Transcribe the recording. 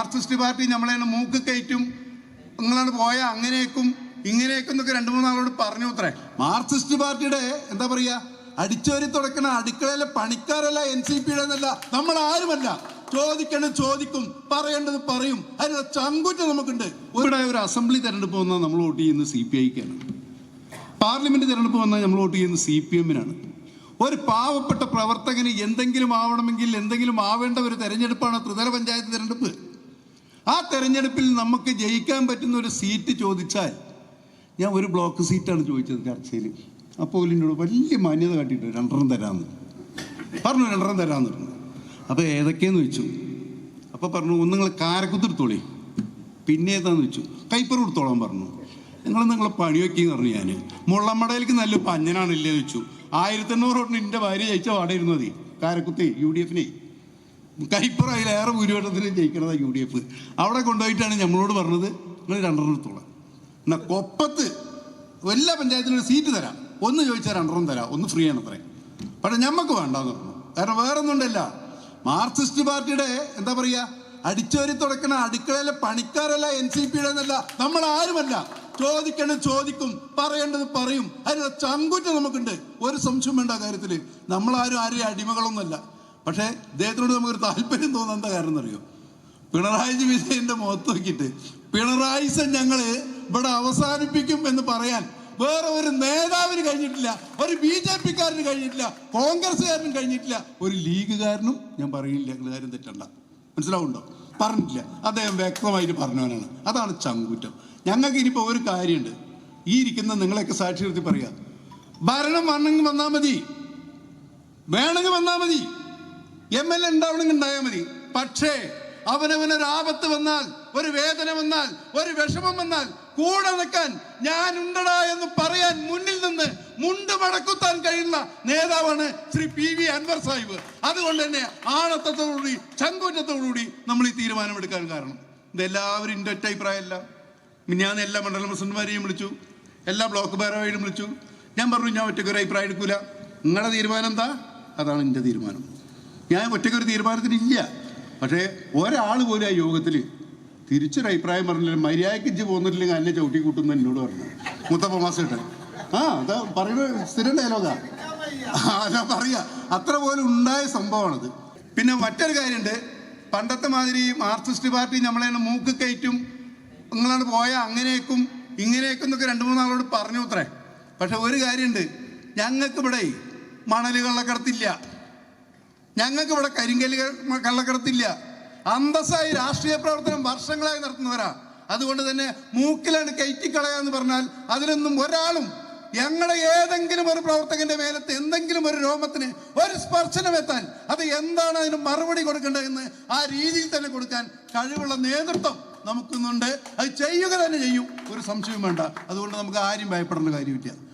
Marxist party നമ്മളെ മൂക്ക് കയറ്റും. നിങ്ങളാണ് പോയ അങ്ങനെയൊക്കും ഇങ്ങനെയൊക്കെ എന്നൊക്കെ രണ്ടു മൂന്നാളോട് പറഞ്ഞു അത്രേ. മാർക്സിസ്റ്റ് പാർട്ടിയുടെ എന്താ പറയാ അടിച്ചോരി തുടക്കണ അടുക്കളയിലെ പണിക്കാരല്ല എൻ സി പിയുടെ എന്നല്ല നമ്മൾ ആരുമല്ല ചോദിക്കണം ചോദിക്കും പറയേണ്ടത് പറയും. അതിനുള്ള ചങ്കുറ്റ നമുക്കുണ്ട്. ഇവിടെ ഒരു അസംബ്ലി തെരഞ്ഞെടുപ്പ് വന്നാൽ നമ്മൾ വോട്ട് ചെയ്യുന്നത് സി പി ഐക്കാണ്. പാർലമെന്റ് തെരഞ്ഞെടുപ്പ് വന്നാൽ നമ്മൾ വോട്ട് ചെയ്യുന്നത് സി പി എമ്മിനാണ്. ഒരു പാവപ്പെട്ട പ്രവർത്തകന് എന്തെങ്കിലും ആവണമെങ്കിൽ എന്തെങ്കിലും ആവേണ്ട ഒരു തെരഞ്ഞെടുപ്പാണ് ത്രിതല പഞ്ചായത്ത് തെരഞ്ഞെടുപ്പ്. ആ തെരഞ്ഞെടുപ്പിൽ നമുക്ക് ജയിക്കാൻ പറ്റുന്ന ഒരു സീറ്റ് ചോദിച്ചാൽ ഞാൻ ഒരു ബ്ലോക്ക് സീറ്റാണ് ചോദിച്ചത് ചർച്ചയിൽ. അപ്പോൾ എന്നോട് വലിയ മാന്യത കാട്ടിയിട്ട് രണ്ടെണ്ണം തരാമെന്ന്. പറഞ്ഞു രണ്ടെണ്ണം തരാമെന്ന് പറഞ്ഞു. അപ്പോൾ ഏതൊക്കെയെന്ന് ചോദിച്ചു. അപ്പോൾ പറഞ്ഞു ഒന്ന് നിങ്ങൾ കാരക്കുത്ത് എടുത്തോളി. പിന്നെ ഏതാന്ന് വെച്ചു കൈപ്പർ കൊടുത്തോളാൻ പറഞ്ഞു. നിങ്ങൾ നിങ്ങളെ പണി വെക്കിന്ന് പറഞ്ഞു ഞാൻ മുള്ളമ്മടയിലേക്ക് നല്ല പഞ്ഞനാണ് ഇല്ലേ വെച്ചു ആയിരത്തി എണ്ണൂറ് തൊട്ട് എന്റെ ഭാര്യ ജയിച്ച വാടായിരുന്നു മതി കാരക്കുത്തി യു ഡി എഫിനെ. കൈപ്പർ അതിലേറെ ഭൂരിപക്ഷത്തിന് ജയിക്കണതാ യു ഡി എഫ് അവിടെ കൊണ്ടുപോയിട്ടാണ് നമ്മളോട് പറഞ്ഞത്. നിങ്ങൾ രണ്ടെണ്ണം എന്നാൽ എന്നാ കൊപ്പത്ത് എല്ലാ പഞ്ചായത്തിനും ഒരു സീറ്റ് തരാം. ഒന്ന് ചോദിച്ചാൽ രണ്ടെണ്ണം തരാം. ഒന്ന് ഫ്രീ ആണ് പറയാം പക്ഷെ ഞമ്മക്ക് വേണ്ടെന്ന് പറഞ്ഞു. കാരണം വേറെ ഒന്നുണ്ടല്ല മാർക്സിസ്റ്റ് പാർട്ടിയുടെ എന്താ പറയുക അടിച്ചോരി തുടക്കണ അടുക്കളയിലെ പണിക്കാരല്ല എൻ സി പിയുടെ എന്നല്ല. നമ്മൾ ആരുമല്ല ചോദിക്കേണ്ടത് ചോദിക്കും പറയേണ്ടത് പറയും. അതിനുള്ള ചങ്കുറ്റം നമുക്കുണ്ട്. ഒരു സംശയം വേണ്ട കാര്യത്തിൽ നമ്മളാരും ആരും അടിമകളൊന്നുമല്ല. പക്ഷേ ഇദ്ദേഹത്തിനോട് നമുക്കൊരു താല്പര്യം തോന്നാൻ എന്താ കാരണം എന്നറിയോ? പിണറായി വിജയന്റെ മുഖത്ത് നോക്കിയിട്ട് പിണറായി സൻ ഞങ്ങൾ ഇവിടെ അവസാനിപ്പിക്കും എന്ന് പറയാൻ വേറെ ഒരു നേതാവിന് കഴിഞ്ഞിട്ടില്ല ഒരു ബി ജെ പിക്കാരന് കഴിഞ്ഞിട്ടില്ല കോൺഗ്രസ്സുകാരനും കഴിഞ്ഞിട്ടില്ല ഒരു ലീഗുകാരനും ഞാൻ പറയില്ല ഞങ്ങൾ കാര്യം തെറ്റണ്ട. മനസ്സിലാവുണ്ടോ പറഞ്ഞിട്ടില്ല. അദ്ദേഹം വ്യക്തമായിട്ട് പറഞ്ഞവനാണ്. അതാണ് ചങ്കുറ്റം. ഞങ്ങൾക്ക് ഇനിയിപ്പോൾ ഒരു കാര്യമുണ്ട്. ഈ ഇരിക്കുന്ന നിങ്ങളെയൊക്കെ സാക്ഷി നിർത്തി പറയാം. ഭരണം വന്നെങ്കിൽ വന്നാൽ മതി. വേണമെങ്കിൽ വന്നാൽ മതി. എം എൽ എ ഉണ്ടാവണമെങ്കിൽ ഉണ്ടായാൽ മതി. പക്ഷേ അവനവനൊരു ആപത്ത് വന്നാൽ ഒരു വേദന വന്നാൽ ഒരു വിഷമം വന്നാൽ കൂടെ നിൽക്കാൻ ഞാൻ ഉണ്ടടാ എന്ന് പറയാൻ മുന്നിൽ നിന്ന് മുണ്ട് മടക്കുത്താൻ കഴിയുന്ന നേതാവാണ് ശ്രീ പി വി അൻവർ സാഹിബ്. അതുകൊണ്ട് തന്നെ ആണത്തത്തോടുകൂടി ചങ്കൂറ്റത്തോടുകൂടി നമ്മൾ ഈ തീരുമാനമെടുക്കാൻ കാരണം. ഇതെല്ലാവരും എന്റെ ഒറ്റ അഭിപ്രായമല്ല. ഞാൻ എല്ലാ മണ്ഡലം പ്രസിഡന്റുമാരെയും വിളിച്ചു എല്ലാ ബ്ലോക്ക് ഭാരവാഹികളും വിളിച്ചു. ഞാൻ പറഞ്ഞു ഞാൻ ഒറ്റയ്ക്ക് ഒരു അഭിപ്രായം എടുക്കൂല. നിങ്ങളുടെ തീരുമാനം എന്താ? അതാണ് എന്റെ തീരുമാനം. ഞാൻ ഒറ്റയ്ക്ക് ഒരു തീരുമാനത്തിനില്ല. പക്ഷേ ഒരാൾ പോലും ആ യോഗത്തിൽ തിരിച്ചൊരു അഭിപ്രായം പറഞ്ഞില്ല. മര്യാദയ്ക്ക് ഇജ്ജ് പോന്നിട്ടില്ലെങ്കിൽ എന്നെ ചവിട്ടി കൂട്ടുന്നു എന്നോട് പറഞ്ഞു. മുത്തപ്പ മാസേട്ടൻ ആ അതാ പറയുന്നത് സ്ഥിരം ഡയലോഗാ. ഞാൻ പറയാ. അത്ര പോലും ഉണ്ടായ സംഭവമാണത്. പിന്നെ മറ്റൊരു കാര്യമുണ്ട് പണ്ടത്തെ മാതിരി മാർക്സിസ്റ്റ് പാർട്ടി നമ്മളെ മൂക്ക് കയറ്റും. നിങ്ങളാണ് പോയ അങ്ങനെയൊക്കും ഇങ്ങനെയൊക്കെ എന്നൊക്കെ രണ്ട് മൂന്നാളോട് പറഞ്ഞു അത്രേ പക്ഷെ ഒരു കാര്യമുണ്ട് ഞങ്ങൾക്ക് ഇവിടെ മണലുകളിലെ കള്ളക്കടത്തില്ല ഞങ്ങൾക്ക് ഇവിടെ കരിങ്കൽ കള്ളക്കടത്തില്ല. അന്തസ്സായി രാഷ്ട്രീയ പ്രവർത്തനം വർഷങ്ങളായി നടത്തുന്നവരാ. അതുകൊണ്ട് തന്നെ മൂക്കിലാണ് കയറ്റിക്കളയാന്ന് പറഞ്ഞാൽ അതിലൊന്നും ഒരാളും ഞങ്ങളുടെ ഏതെങ്കിലും ഒരു പ്രവർത്തകന്റെ മേലത്ത് എന്തെങ്കിലും ഒരു രോമത്തിന് ഒരു സ്പർശനം എത്താൻ അത് എന്താണ് അതിന് മറുപടി കൊടുക്കേണ്ടതെന്ന് ആ രീതിയിൽ തന്നെ കൊടുക്കാൻ കഴിവുള്ള നേതൃത്വം നമുക്കുന്നുണ്ട്. അത് ചെയ്യുക തന്നെ ചെയ്യും. ഒരു സംശയവും വേണ്ട. അതുകൊണ്ട് നമുക്ക് ആരും ഭയപ്പെടേണ്ട കാര്യമില്ല.